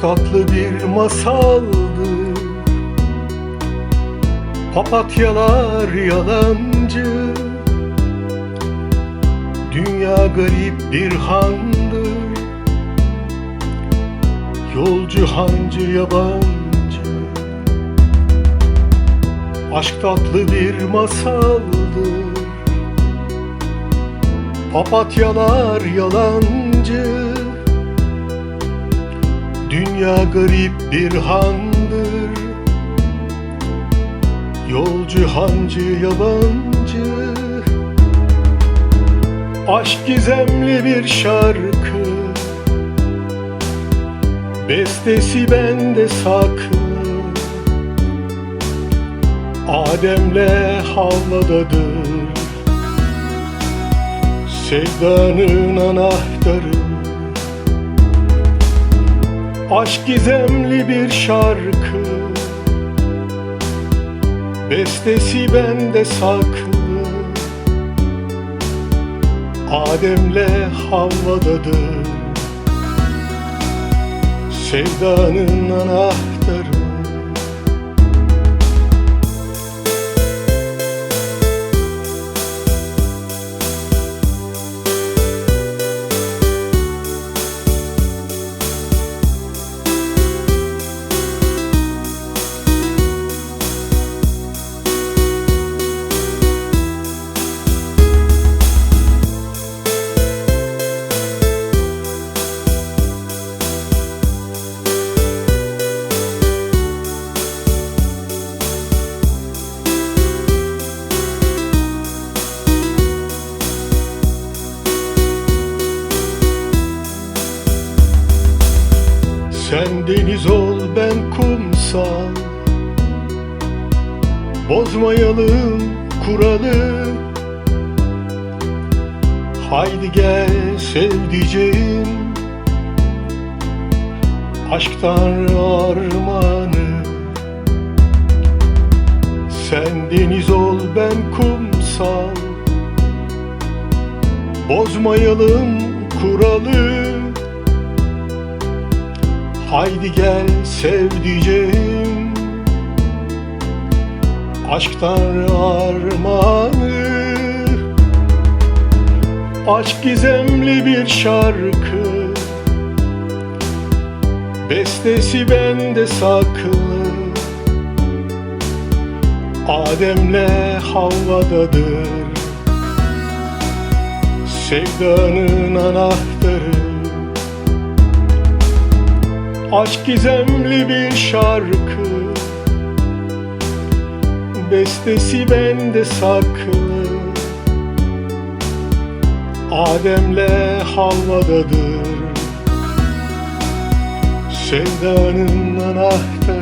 tatlı bir masaldı. Papatyalar yalancı. Dünya garip bir handır Yolcu hancı yabancı. Aşk tatlı bir masaldır Papatyalar yalancı Dünya garip bir handır. Yolcu hancı yabancı. Aşk gizemli bir şarkı. Bestesi bende saklı Adem'le Havva'dadır Sevdanın anahtarı Aşk gizemli bir şarkı. Bestesi bende saklı. Adem'le Havva'dadır. Sevdanın anahtarı Sen deniz ol ben kumsal. Bozmayalım kuralı. Haydi gel sevdiceğim. Aşktan armağanı Sen deniz ol ben kumsal. Bozmayalım kuralı Haydi gel sevdiceğim Aşktan armağanı Aşk gizemli bir şarkı. Bestesi bende saklı. Adem'le Havva'dadır. Sevdanın anahtarı Aşk gizemli bir şarkı. Bestesi bende saklı. Adem'le Havva'dadır Sevdanın anahtarı